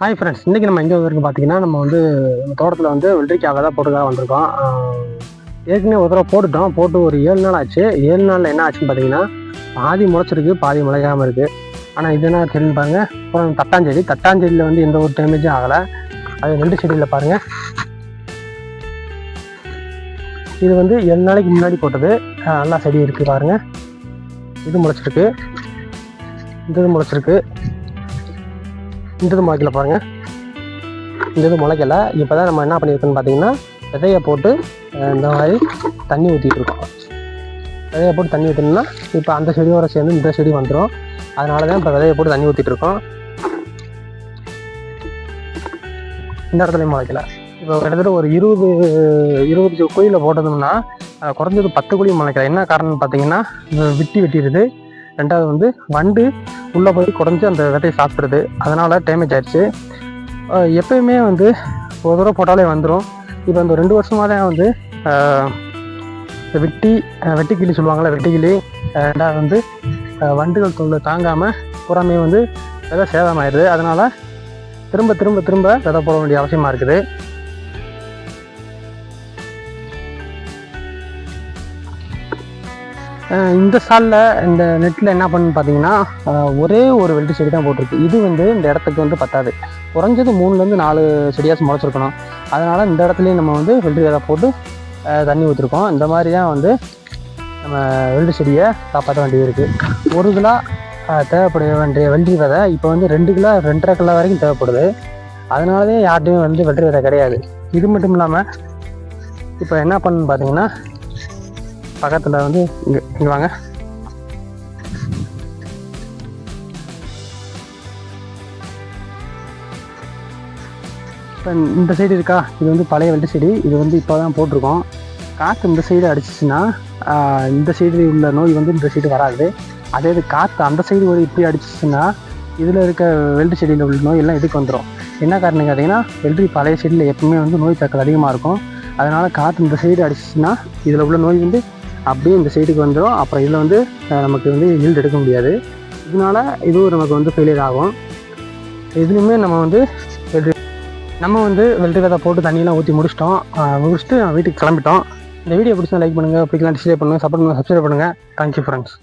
Hi friends இன்றைக்கி நம்ம எங்கே வந்திருக்கு பார்த்தீங்கன்னா நம்ம வந்து நம்ம தோட்டத்தில் வந்து வெள்ளரிக்காக தான் போட்டுக்காக வந்திருக்கோம். ஏற்கனவே ஒரு தடவை போட்டுட்டோம். போட்டு ஒரு ஏழு நாள் ஆச்சு. ஏழு நாளில் என்ன ஆச்சுன்னு பார்த்தீங்கன்னா பாதி முளைச்சிருக்கு பாதி முளைக்காமல் இருக்குது ஆனால் இது என்ன தெரியும் பாருங்கள் அப்புறம் தட்டாஞ்செடி. தட்டாஞ்செடியில் வந்து எந்த ஒரு டேமேஜும் ஆகலை. அது ரெண்டு செடியில் பாருங்கள் இது வந்து ஏழு நாளைக்கு முன்னாடி போட்டது. நல்லா செடி இருக்குது பாருங்கள் இது முளைச்சிருக்கு. இந்த இது முளைச்சிருக்கு. இந்த இது முளைக்கல பாருங்க. இந்த இது முளைக்கல. இப்போ தான் நம்ம என்ன பண்ணியிருக்கோன்னு பார்த்தீங்கன்னா விதையை போட்டு இந்த மாதிரி தண்ணி ஊற்றிட்டு இருக்கோம். விதையை போட்டு தண்ணி ஊற்றினோம்னா இப்போ அந்த செடியோட சேர்ந்து இந்த செடி வந்துடும் அதனால தான் இப்போ விதையை போட்டு தண்ணி ஊற்றிட்டு இருக்கோம். இந்த இடத்துலையும் முளைக்கல. இப்போ கிட்டத்தட்ட ஒரு இருபது இருபது குழியில் போட்டதும்னா குறைஞ்சது பத்து குழி முளைக்கல. என்ன காரணம்னு பார்த்தீங்கன்னா விட்டி வெட்டிடுது. ரெண்டாவது வந்து வண்டு உள்ளே போய் குறைஞ்சி அந்த விதையை சாப்பிடுது அதனால் டேமேஜ் ஆயிடுச்சு. எப்பயுமே வந்து ஒரு தடவை போட்டாலே வந்துடும் இப்போ இந்த ரெண்டு வருஷமாக தான் வந்து வெட்டி வெட்டி கிளி சொல்லுவாங்கள்ல வெட்டி கிளி ரெண்டாவது வந்து வண்டுகள் தொல்லை தாங்காமல் புறமே வந்து விதை சேதமாயிடுது. அதனால் திரும்ப திரும்ப திரும்ப விதை போட வேண்டிய அவசியமாக இருக்குது. இந்த சாலில் இந்த நெட்டில் என்ன பண்ணுன்னு பார்த்தீங்கன்னா ஒரே ஒரு வெள்ளி செடி தான் போட்டிருக்கு. இது வந்து இந்த இடத்துக்கு வந்து பத்தாது. குறைஞ்சது மூணுலேருந்து நாலு செடியாச்சும் முளைச்சிருக்கணும். அதனால் இந்த இடத்துலையும் நம்ம வந்து வெள்ளி விதை போட்டு தண்ணி ஊற்றிருக்கோம் இந்த மாதிரி தான் வந்து நம்ம வெள்ளி செடியை காப்பாற்ற வேண்டியது இருக்குது ஒரு கிலோ தேவைப்பட வேண்டிய வெள்ளி விதை இப்போ வந்து ரெண்டு கிலோ ரெண்டரை கிலோ வரைக்கும் தேவைப்படுது. அதனாலே யார்ட்டையும் வந்து வெள்ளி விதை கிடையாது. இது மட்டும் இல்லாமல் இப்போ என்ன பண்ணுன்னு பார்த்தீங்கன்னா பக்கத்தில் வந்து இங்கே இங்கே வாங்க. இப்போ இந்த சைடு இருக்கா? இது வந்து பழைய வெள்ளை செடி இது வந்து இப்போ தான் போட்டிருக்கோம். காற்று இந்த சைடு அடிச்சிச்சுன்னா இந்த சைடு உள்ள நோய் வந்து இந்த சைடு வராது. அதே இது காற்று அந்த சைடு ஒரு இப்படி அடிச்சிச்சுன்னா இதில் இருக்க வெள்ளி செடியில் உள்ள நோய் எல்லாம் இதுக்கு வந்துடும் என்ன காரணம் கேட்டிங்கன்னா வெள்ளரி பழைய செடியில் எப்பவுமே வந்து நோய் தாக்கல் அதிகமாக இருக்கும். அதனால் காற்று இந்த சைடு அடிச்சிச்சுன்னா இதில் உள்ள நோய் வந்து அப்படியே இந்த சைடுக்கு வந்துடும் அப்புறம் இதில் வந்து நமக்கு வந்து ஈல்டு எடுக்க முடியாது. இதனால இதுவும் நமக்கு வந்து ஃபெயிலியர் ஆகும். இதுலேயுமே நம்ம வந்து நம்ம வந்து வெள்ளரி விதை போட்டு தண்ணியெல்லாம் ஊற்றி முடிச்சிட்டோம். முடிச்சுட்டு வீட்டுக்கு கிளம்பிட்டோம். இந்த வீடியோ பிடிச்சா லைக் பண்ணுங்கள் பிடிக்கலாம் டிஸ்கிரைப் பண்ணுங்கள் சப்போர்ட் பண்ணுங்கள் சப்ஸ்கிரைப் பண்ணுங்கள் தேங்க்யூ ஃப்ரெண்ட்ஸ்